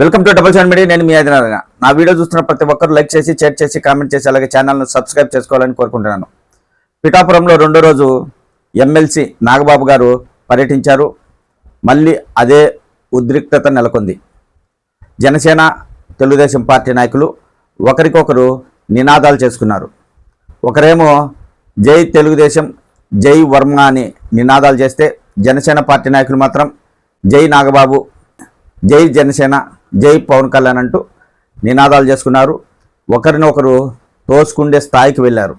Welcome to double seven media నేను మీ ఆదినారాయణ. నా వీడియో చూస్తున్న ప్రతి ఒక్కరు లైక్ చేసి షేర్ చేసి కామెంట్ చేసి అలాగే ఛానల్ను సబ్స్క్రైబ్ చేసుకోవాలని కోరుకుంటున్నాను. పిఠాపురంలో రెండో రోజు ఎమ్మెల్సీ నాగబాబు గారు పర్యటించారు. మళ్ళీ అదే ఉద్రిక్తత నెలకొంది. జనసేన తెలుగుదేశం పార్టీ నాయకులు ఒకరికొకరు నినాదాలు చేసుకున్నారు. ఒకరేమో జై తెలుగుదేశం జై వర్మ అని నినాదాలు చేస్తే జనసేన పార్టీ నాయకులు మాత్రం జై నాగబాబు జై జనసేన జై పవన్ కళ్యాణ్ అంటూ నినాదాలు చేసుకున్నారు. ఒకరినొకరు తోసుకుండే స్థాయికి వెళ్ళారు.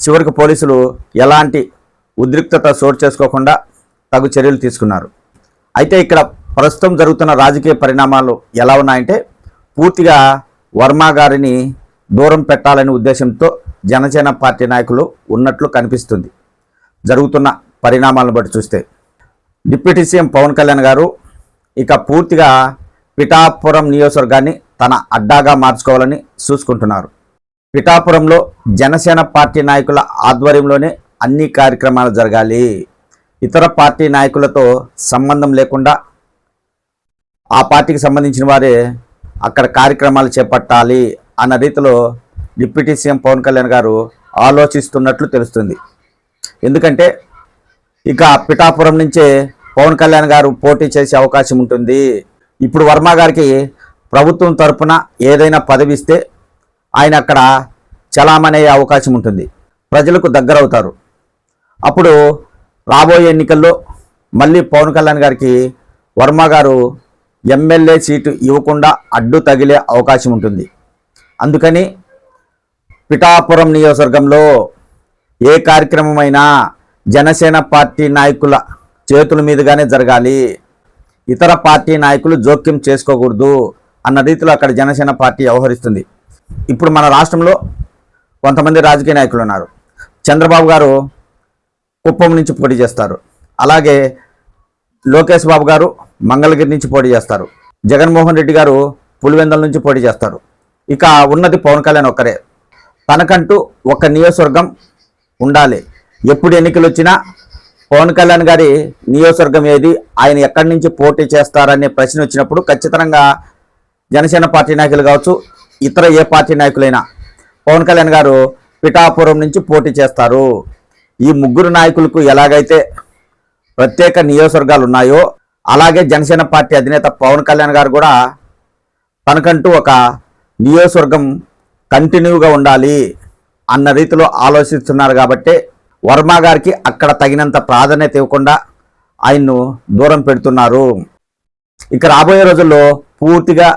చివరికి పోలీసులు ఎలాంటి ఉద్రిక్తత చోటు చేసుకోకుండా తగు చర్యలు తీసుకున్నారు. అయితే ఇక్కడ ప్రస్తుతం జరుగుతున్న రాజకీయ పరిణామాలు ఎలా ఉన్నాయంటే పూర్తిగా వర్మ గారిని దూరం పెట్టాలనే ఉద్దేశంతో జనసేన పార్టీ నాయకులు ఉన్నట్లు కనిపిస్తుంది. జరుగుతున్న పరిణామాలను బట్టి చూస్తే. డిప్యూటీ సీఎం పవన్ కళ్యాణ్ గారు ఇక పూర్తిగా పిఠాపురం నియోజకవర్గాన్ని తన అడ్డాగా మార్చుకోవాలని చూసుకుంటున్నారు. పిఠాపురంలో జనసేన పార్టీ నాయకుల ఆధ్వర్యంలోనే అన్ని కార్యక్రమాలు జరగాలి. ఇతర పార్టీ నాయకులతో సంబంధం లేకుండా ఆ పార్టీకి సంబంధించిన వారే అక్కడ కార్యక్రమాలు చేపట్టాలి అన్న రీతిలో డిప్యూటీ సీఎం పవన్ కళ్యాణ్ గారు ఆలోచిస్తున్నట్లు తెలుస్తుంది. ఎందుకంటే ఇక పిఠాపురం నుంచే పవన్ కళ్యాణ్ గారు పోటీ చేసే అవకాశం ఉంటుంది. ఇప్పుడు వర్మ గారికి ప్రభుత్వం తరపున ఏదైనా పదవి ఇస్తే ఆయన అక్కడ చలామణి అవకాశం ఉంటుంది. ప్రజలకు దగ్గరవుతారు. అప్పుడు రాబోయే ఎన్నికల్లో మళ్ళీ పవన్ కళ్యాణ్ గారికి వర్మ గారు ఎమ్మెల్యే సీటు ఇవ్వకుండా అడ్డు తగిలే అవకాశం ఉంటుంది. అందుకని పిఠాపురం నియోజకవర్గంలో ఏ కార్యక్రమమైనా జనసేన పార్టీ నాయకుల చేతుల మీదుగానే జరగాలి. ఇతర పార్టీ నాయకులు జోక్యం చేసుకోకూడదు అన్న రీతిలో అక్కడ జనసేన పార్టీ వ్యవహరిస్తుంది. ఇప్పుడు మన రాష్ట్రంలో కొంతమంది రాజకీయ నాయకులు ఉన్నారు. చంద్రబాబు గారు కుప్పం నుంచి పోటీ చేస్తారు. అలాగే లోకేష్ బాబు గారు మంగళగిరి నుంచి పోటీ చేస్తారు. జగన్మోహన్ రెడ్డి గారు పులివెందల నుంచి పోటీ చేస్తారు. ఇక ఉన్నది పవన్ కళ్యాణ్ ఒక్కరే. తనకంటూ ఒక నియోజకవర్గం ఉండాలి. ఎప్పుడు ఎన్నికలు వచ్చినా పవన్ కళ్యాణ్ గారి నియోజకవర్గం ఏది? ఆయన ఎక్కడి నుంచి పోటీ చేస్తారనే ప్రశ్న వచ్చినప్పుడు ఖచ్చితంగా జనసేన పార్టీ నాయకులు కావచ్చు ఇతర ఏ పార్టీ నాయకులైనా పవన్ కళ్యాణ్ గారు పిఠాపురం నుంచి పోటీ చేస్తారు. ఈ ముగ్గురు నాయకులకు ఎలాగైతే ప్రత్యేక నియోజకవర్గాలు ఉన్నాయో అలాగే జనసేన పార్టీ అధినేత పవన్ కళ్యాణ్ గారు కూడా తనకంటూ ఒక నియోజకవర్గం కంటిన్యూగా ఉండాలి అన్న రీతిలో ఆలోచిస్తున్నారు కాబట్టి వర్మ గారికి అక్కడ తగినంత ప్రాధాన్యత ఇవ్వకుండా ఆయన్ను దూరం పెడుతున్నారు. ఇక రాబోయే రోజుల్లో పూర్తిగా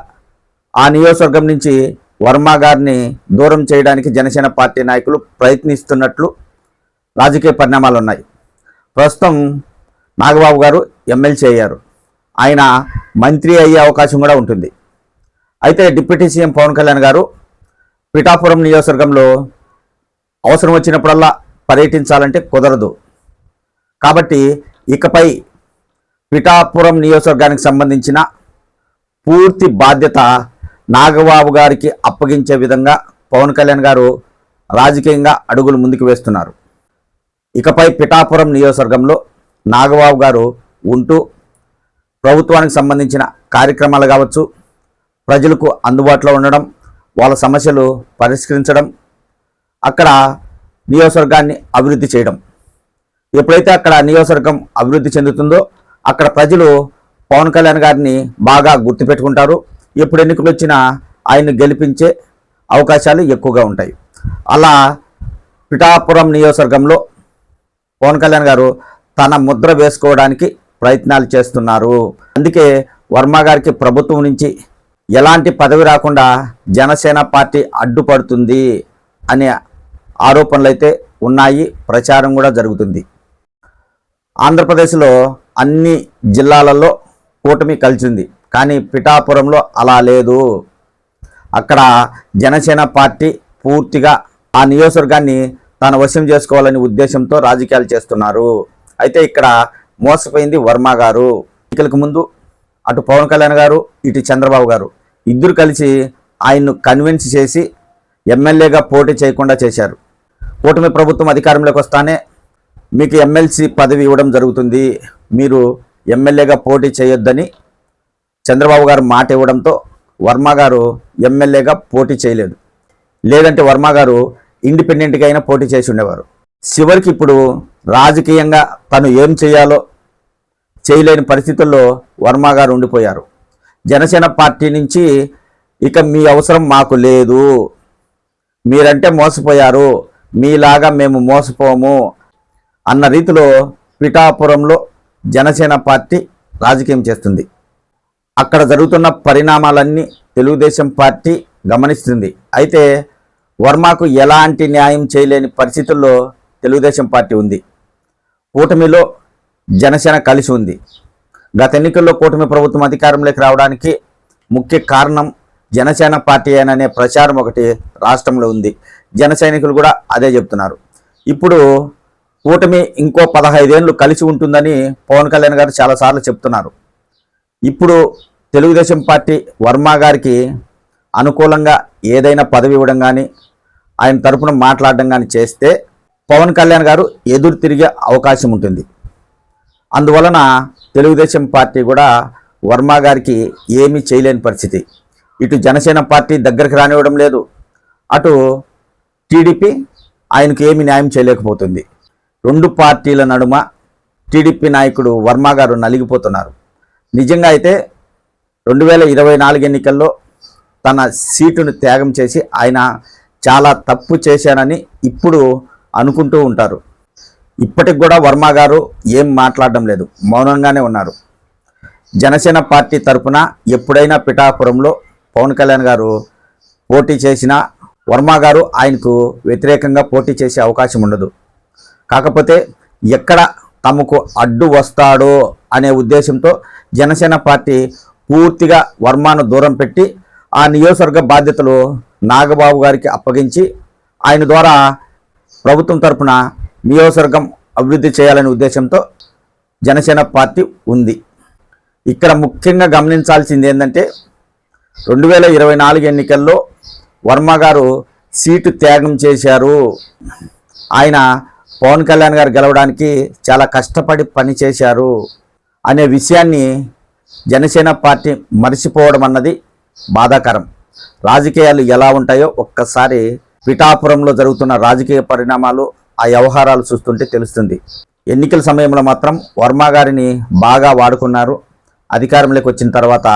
ఆ నియోజకవర్గం నుంచి వర్మ గారిని దూరం చేయడానికి జనసేన పార్టీ నాయకులు ప్రయత్నిస్తున్నట్లు రాజకీయ పరిణామాలు ఉన్నాయి. ప్రస్తుతం నాగబాబు గారు ఎమ్మెల్సీ అయ్యారు. ఆయన మంత్రి అయ్యే అవకాశం కూడా ఉంటుంది. అయితే డిప్యూటీ సీఎం పవన్ కళ్యాణ్ గారు పిఠాపురం నియోజకవర్గంలో అవసరం వచ్చినప్పుడల్లా పర్యటించాలంటే కుదరదు. కాబట్టి ఇకపై పిఠాపురం నియోజకవర్గానికి సంబంధించిన పూర్తి బాధ్యత నాగబాబు గారికి అప్పగించే విధంగా పవన్ కళ్యాణ్ గారు రాజకీయంగా అడుగులు ముందుకు వేస్తున్నారు. ఇకపై పిఠాపురం నియోజకవర్గంలో నాగబాబు గారు ఉంటూ ప్రభుత్వానికి సంబంధించిన కార్యక్రమాలు కావచ్చు ప్రజలకు అందుబాటులో ఉండడం వాళ్ళ సమస్యలు పరిష్కరించడం అక్కడ నియోజకవర్గాన్ని అభివృద్ధి చేయడం. ఎప్పుడైతే అక్కడ నియోజకవర్గం అభివృద్ధి చెందుతుందో అక్కడ ప్రజలు పవన్ కళ్యాణ్ గారిని బాగా గుర్తుపెట్టుకుంటారు. ఎప్పుడు ఎన్నికలు వచ్చినా ఆయన్ని గెలిపించే అవకాశాలు ఎక్కువగా ఉంటాయి. అలా పిఠాపురం నియోజకవర్గంలో పవన్ కళ్యాణ్ గారు తన ముద్ర వేసుకోవడానికి ప్రయత్నాలు చేస్తున్నారు. అందుకే వర్మ గారికి ప్రభుత్వం నుంచి ఎలాంటి పదవి రాకుండా జనసేన పార్టీ అడ్డుపడుతుంది అనే ఆరోపణలు అయితే ఉన్నాయి ప్రచారం కూడా జరుగుతుంది. ఆంధ్రప్రదేశ్లో అన్ని జిల్లాలలో కూటమి కలిసింది. కానీ పిఠాపురంలో అలా లేదు. అక్కడ జనసేన పార్టీ పూర్తిగా ఆ నియోజకవర్గాన్ని తన వశం చేసుకోవాలనే ఉద్దేశంతో రాజకీయాలు చేస్తున్నారు. అయితే ఇక్కడ మోసపోయింది వర్మ గారు. ఎన్నికలకు ముందు అటు పవన్ కళ్యాణ్ గారు ఇటు చంద్రబాబు గారు. ఇద్దరు కలిసి ఆయన్ను కన్విన్స్ చేసి ఎమ్మెల్యేగా పోటీ చేయకుండా చేశారు. కూటమి ప్రభుత్వం అధికారంలోకి వస్తానే మీకు ఎమ్మెల్సీ పదవి ఇవ్వడం జరుగుతుంది. మీరు ఎమ్మెల్యేగా పోటీ చేయొద్దని చంద్రబాబు గారు మాట ఇవ్వడంతో వర్మ గారు ఎమ్మెల్యేగా పోటీ చేయలేదు. లేదంటే వర్మ గారు ఇండిపెండెంట్గా అయినా పోటీ చేసి ఉండేవారు. చివరికి ఇప్పుడు రాజకీయంగా తను ఏం చేయాలో చేయలేని పరిస్థితుల్లో వర్మ గారు ఉండిపోయారు. జనసేన పార్టీ నుంచి ఇక మీ అవసరం మాకు లేదు. మీరంటే మోసపోయారు. మీలాగా మేము మోసపోము అన్న రీతిలో పిఠాపురంలో జనసేన పార్టీ రాజకీయం చేస్తుంది. అక్కడ జరుగుతున్న పరిణామాలన్నీ తెలుగుదేశం పార్టీ గమనిస్తుంది. అయితే వర్మకు ఎలాంటి న్యాయం చేయలేని పరిస్థితుల్లో తెలుగుదేశం పార్టీ ఉంది. కూటమిలో జనసేన కలిసి ఉంది. గత ఎన్నికల్లో కూటమి ప్రభుత్వం అధికారంలోకి రావడానికి ముఖ్య కారణం జనసేన పార్టీ అనే ప్రచారం ఒకటి రాష్ట్రంలో ఉంది. జన సైనికులు కూడా అదే చెప్తున్నారు. ఇప్పుడు కూటమి ఇంకో పదహైదేళ్ళు కలిసి ఉంటుందని పవన్ కళ్యాణ్ గారు చాలాసార్లు చెప్తున్నారు. ఇప్పుడు తెలుగుదేశం పార్టీ వర్మ గారికి అనుకూలంగా ఏదైనా పదవి ఇవ్వడం కానీ ఆయన తరపున మాట్లాడడం కానీ చేస్తే పవన్ కళ్యాణ్ గారు ఎదురు తిరిగే అవకాశం ఉంటుంది. అందువలన తెలుగుదేశం పార్టీ కూడా వర్మ గారికి ఏమీ చేయలేని పరిస్థితి. ఇటు జనసేన పార్టీ దగ్గరికి రానివ్వడం లేదు. అటు టీడీపీ ఆయనకు ఏమి న్యాయం చేయలేకపోతుంది. రెండు పార్టీల నడుమ టీడీపీ నాయకుడు వర్మ గారు నలిగిపోతున్నారు. నిజంగా అయితే రెండు వేల ఇరవై నాలుగు ఎన్నికల్లో తన సీటును త్యాగం చేసి ఆయన చాలా తప్పు చేశానని ఇప్పుడు అనుకుంటూ ఉంటారు. ఇప్పటికి కూడా వర్మ గారు ఏం మాట్లాడడం లేదు. మౌనంగానే ఉన్నారు. జనసేన పార్టీ తరఫున ఎప్పుడైనా పిఠాపురంలో పవన్ కళ్యాణ్ గారు పోటీ చేసినా వర్మ గారు ఆయనకు వ్యతిరేకంగా పోటీ చేసే అవకాశం ఉండదు. కాకపోతే ఎక్కడ తమకు అడ్డు వస్తాడో అనే ఉద్దేశంతో జనసేన పార్టీ పూర్తిగా వర్మను దూరం పెట్టి ఆ నియోజకవర్గ బాధ్యతలు నాగబాబు గారికి అప్పగించి ఆయన ద్వారా ప్రభుత్వం తరపున నియోజకవర్గం అభివృద్ధి చేయాలనే ఉద్దేశంతో జనసేన పార్టీ ఉంది. ఇక్కడ ముఖ్యంగా గమనించాల్సింది ఏంటంటే రెండు వేల ఇరవై నాలుగు ఎన్నికల్లో వర్మ గారు సీటు త్యాగం చేశారు. ఆయన పవన్ కళ్యాణ్ గారు గెలవడానికి చాలా కష్టపడి పనిచేశారు అనే విషయాన్ని జనసేన పార్టీ మర్చిపోవడం అన్నది బాధాకరం. రాజకీయాలు ఎలా ఉంటాయో ఒక్కసారి పిఠాపురంలో జరుగుతున్న రాజకీయ పరిణామాలు ఆ వ్యవహారాలు చూస్తుంటే తెలుస్తుంది. ఎన్నికల సమయంలో మాత్రం వర్మ గారిని బాగా వాడుకున్నారు. అధికారంలోకి వచ్చిన తర్వాత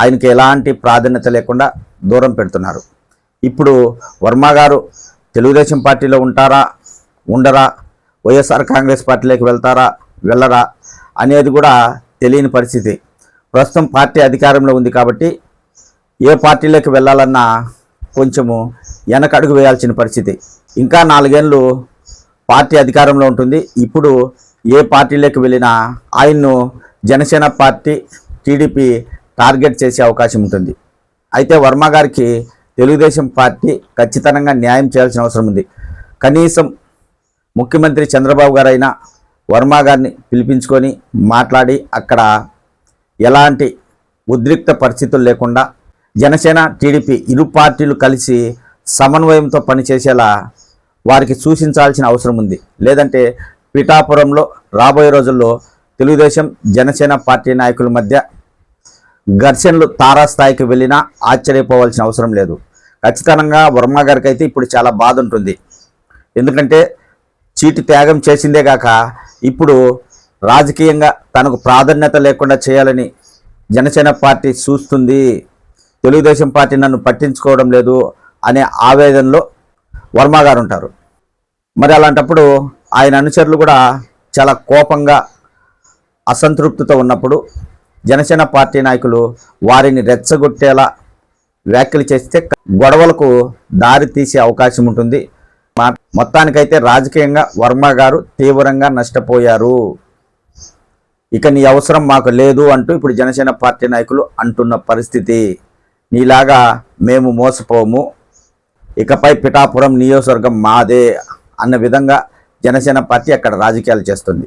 ఆయనకి ఎలాంటి ప్రాధాన్యత లేకుండా దూరం పెడుతున్నారు. ఇప్పుడు వర్మ గారు తెలుగుదేశం పార్టీలో ఉంటారా ఉండరా వైఎస్ఆర్ కాంగ్రెస్ పార్టీలోకి వెళ్తారా వెళ్ళరా అనేది కూడా తెలియని పరిస్థితి. ప్రస్తుతం పార్టీ అధికారంలో ఉంది కాబట్టి ఏ పార్టీలోకి వెళ్ళాలన్నా కొంచెము వెనకడుగు వేయాల్సిన పరిస్థితి. ఇంకా నాలుగేళ్ళు పార్టీ అధికారంలో ఉంటుంది. ఇప్పుడు ఏ పార్టీలోకి వెళ్ళినా ఆయన్ను జనసేన పార్టీ టీడీపీ టార్గెట్ చేసే అవకాశం ఉంటుంది. అయితే వర్మ గారికి తెలుగుదేశం పార్టీ ఖచ్చితంగా న్యాయం చేయాల్సిన అవసరం ఉంది. కనీసం ముఖ్యమంత్రి చంద్రబాబు గారైనా వర్మ గారిని పిలిపించుకొని మాట్లాడి అక్కడ ఎలాంటి ఉద్రిక్త పరిస్థితులు లేకుండా జనసేన టీడీపీ ఇరు పార్టీలు కలిసి సమన్వయంతో పనిచేసేలా వారికి సూచించాల్సిన అవసరం ఉంది. లేదంటే పిఠాపురంలో రాబోయే రోజుల్లో తెలుగుదేశం జనసేన పార్టీ నాయకుల మధ్య ఘర్షణలు తారాస్థాయికి వెళ్ళినా ఆశ్చర్యపోవాల్సిన అవసరం లేదు. ఖచ్చితంగా వర్మ గారికి అయితే ఇప్పుడు చాలా బాధ ఉంటుంది. ఎందుకంటే చీటి త్యాగం చేసిందే కాక ఇప్పుడు రాజకీయంగా తనకు ప్రాధాన్యత లేకుండా చేయాలని జనసేన పార్టీ చూస్తుంది. తెలుగుదేశం పార్టీ నన్ను పట్టించుకోవడం లేదు అనే ఆవేదనలో వర్మ గారు ఉంటారు మరి అలాంటప్పుడు ఆయన అనుచరులు కూడా చాలా కోపంగా అసంతృప్తితో ఉన్నప్పుడు జనసేన పార్టీ నాయకులు వారిని రెచ్చగొట్టేలా వ్యాఖ్యలు చేస్తే గొడవలకు దారి తీసే అవకాశం ఉంటుంది. మొత్తానికైతే రాజకీయంగా వర్మ గారు తీవ్రంగా నష్టపోయారు. ఇక నీ అవసరం మాకు లేదు అంటూ ఇప్పుడు జనసేన పార్టీ నాయకులు అంటున్న పరిస్థితి. నీలాగా మేము మోసపోము. ఇకపై పిఠాపురం నియోజకవర్గం మాదే అన్న విధంగా జనసేన పార్టీ అక్కడ రాజకీయాలు చేస్తుంది.